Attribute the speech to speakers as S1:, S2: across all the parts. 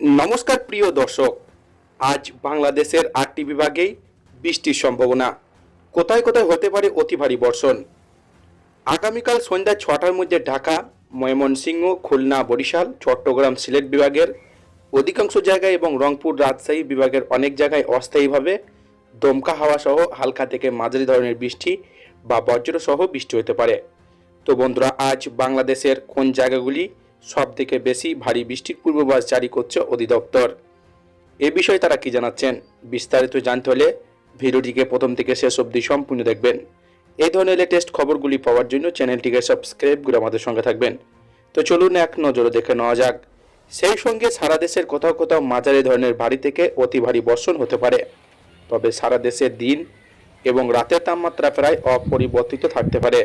S1: নমস্কার প্রিয় দর্শক, আজ বাংলাদেশের আটটি বিভাগেই বৃষ্টির সম্ভাবনা। কোথায় কোথায় হতে পারে অতি ভারী বর্ষণ? আগামীকাল সন্ধ্যা ছটার মধ্যে ঢাকা, ময়মনসিংহ, খুলনা, বরিশাল, চট্টগ্রাম, সিলেট বিভাগের অধিকাংশ জায়গায় এবং রংপুর, রাজশাহী বিভাগের অনেক জায়গায় অস্থায়ীভাবে দমকা হাওয়া সহ হালকা থেকে মাঝারি ধরনের বৃষ্টি বা বজ্র সহ বৃষ্টি হতে পারে। তো বন্ধুরা, আজ বাংলাদেশের কোন জায়গাগুলি সব থেকে বেশি ভারী বৃষ্টির পূর্বাভাস জারি করছে অধিদপ্তর। এ বিষয়ে তারা কি জানাচ্ছেন, বিস্তারিত জানতে হলে ভিডিওটিকে প্রথম থেকে শেষ অবধি সম্পূর্ণ দেখবেন। এই ধরনের লেটেস্ট খবরগুলি পাওয়ার জন্য চ্যানেলটিকে সাবস্ক্রাইব করে আমাদের সঙ্গে থাকবেন। তো চলুন এক নজরে দেখে নেওয়া যাক। সেই সঙ্গে সারা দেশের কোথাও কোথাও মাঝারি ধরনের ভারী থেকে অতি ভারী বর্ষণ হতে পারে। তবে সারা দেশের দিন এবং রাতের তাপমাত্রা প্রায় অপরিবর্তিত থাকতে পারে।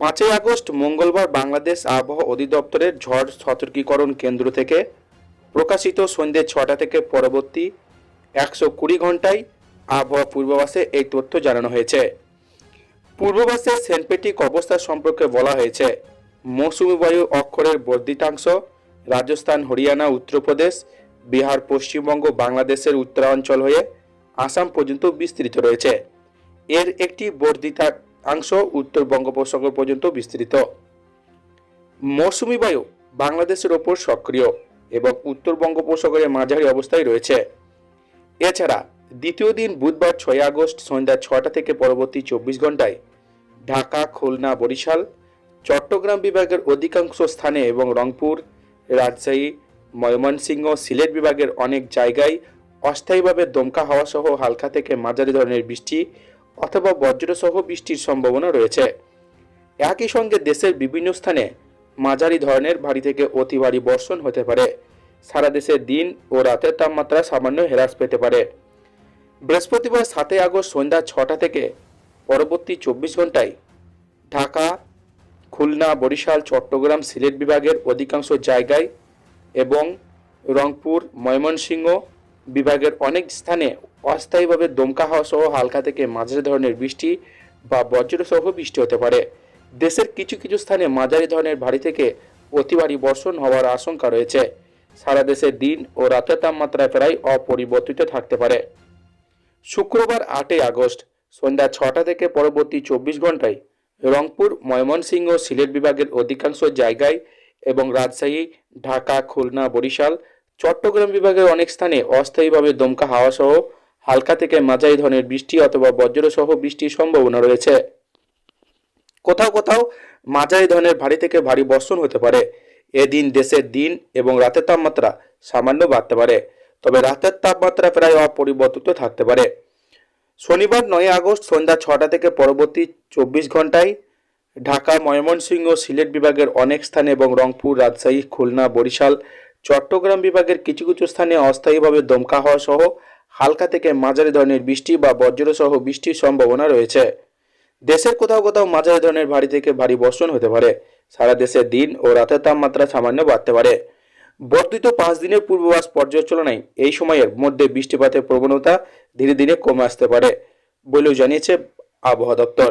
S1: পাঁচই আগস্ট মঙ্গলবার বাংলাদেশ আবহাওয়া অধিদপ্তরের ঝড় সতর্কীকরণ কেন্দ্র থেকে প্রকাশিত সন্ধ্যে ছটা থেকে পরবর্তী একশো কুড়ি ঘন্টায় আবহাওয়া পূর্বাভাসে এই তথ্য জানানো হয়েছে। পূর্বাভাসে সেনপেটিক অবস্থা সম্পর্কে বলা হয়েছে, মৌসুমি বায়ু অক্ষরের বর্ধিতাংশ রাজস্থান, হরিয়ানা, উত্তরপ্রদেশ, বিহার, পশ্চিমবঙ্গ, বাংলাদেশের উত্তরাঞ্চল হয়ে আসাম পর্যন্ত বিস্তৃত রয়েছে। এর একটি বর্ধিতাংশ উত্তর বঙ্গোপসাগর পর্যন্ত বিস্তৃত। মৌসুমি বায়ু বাংলাদেশের ওপর সক্রিয় এবং উত্তর বঙ্গোপসাগরের মাঝারি অবস্থায় রয়েছে। এছাড়া দ্বিতীয় দিন বুধবার ছয় আগস্ট সন্ধ্যা ছটা থেকে পরবর্তী চব্বিশ ঘন্টায় ঢাকা, খুলনা, বরিশাল, চট্টগ্রাম বিভাগের অধিকাংশ স্থানে এবং রংপুর, রাজশাহী, ময়মনসিংহ, সিলেট বিভাগের অনেক জায়গায় অস্থায়ীভাবে দমকা হাওয়া সহ হালকা থেকে মাঝারি ধরনের বৃষ্টি অথবা বজ্রসহ বৃষ্টির সম্ভাবনা রয়েছে। একই সঙ্গে দেশের বিভিন্ন স্থানে মাঝারি ধরনের ভারী থেকে অতি ভারী বর্ষণ হতে পারে। সারা দেশে দিন ও রাতের তাপমাত্রা সামান্য হ্রাস পেতে পারে। বৃহস্পতিবার সাতই আগস্ট সন্ধ্যা ছটা থেকে পরবর্তী চব্বিশ ঘন্টায় ঢাকা, খুলনা, বরিশাল, চট্টগ্রাম, সিলেট বিভাগের অধিকাংশ জায়গায় এবং রংপুর, ময়মনসিংহ বিভাগের অনেক স্থানে অস্থায়ীভাবে দমকা হাওয়া সহ হালকা থেকে মাঝারি ধরনের বৃষ্টি বা বজ্রসহ বৃষ্টি হতে পারে। দেশের কিছু কিছু স্থানে মাঝারি ধরনের ভারী থেকে অতি বর্ষণ হওয়ার আশঙ্কা রয়েছে। সারা দেশে দিন ও রাতের তাপমাত্রা প্রায় অপরিবর্তিত থাকতে পারে। শুক্রবার আটই আগস্ট, সন্ধ্যা ছটা থেকে পরবর্তী চব্বিশ ঘন্টায় রংপুর, ময়মনসিংহ সিলেট বিভাগের অধিকাংশ জায়গায় এবং রাজশাহী, ঢাকা, খুলনা, বরিশাল চট্টগ্রাম বিভাগের অনেক স্থানে অস্থায়ীভাবে দমকা হাওয়া সহ হালকা থেকে মাঝারি ধরনের বৃষ্টি অথবা বজ্র সহ বৃষ্টির সম্ভাবনা রয়েছে। কোথাও কোথাও মাঝারি ধরনের ভারী থেকে ভারী বর্ষণ হতে পারে। এদিন দেশের দিন এবং রাতের তাপমাত্রা সামান্য বাড়তে পারে, তবে রাতের তাপমাত্রা প্রায় অপরিবর্তিত থাকতে পারে। শনিবার নয় আগস্ট সন্ধ্যা ছটা থেকে পরবর্তী চব্বিশ ঘন্টায় ঢাকা, ময়মনসিংহ, সিলেট বিভাগের অনেক স্থানে এবং রংপুর, রাজশাহী, খুলনা, বরিশাল চট্টগ্রাম বিভাগের কিছু কিছু স্থানে অস্থায়ীভাবে দমকা হওয়া সহ হালকা থেকে মাঝারি ধরনের বৃষ্টি বা বজ্র সহ বৃষ্টির সম্ভাবনা রয়েছে। দেশের কোথাও কোথাও মাঝারি ধরনের ভারী থেকে ভারী বর্ষণ হতে পারে। সারা দেশে দিন ও রাতের তাপমাত্রা সামান্য বাড়তে পারে। বর্ধিত পাঁচ দিনের পূর্বাভাস পর্যালোচনায় এই সময়ের মধ্যে বৃষ্টিপাতের প্রবণতা ধীরে ধীরে কমে আসতে পারে, বলেও জানিয়েছে আবহাওয়া দপ্তর।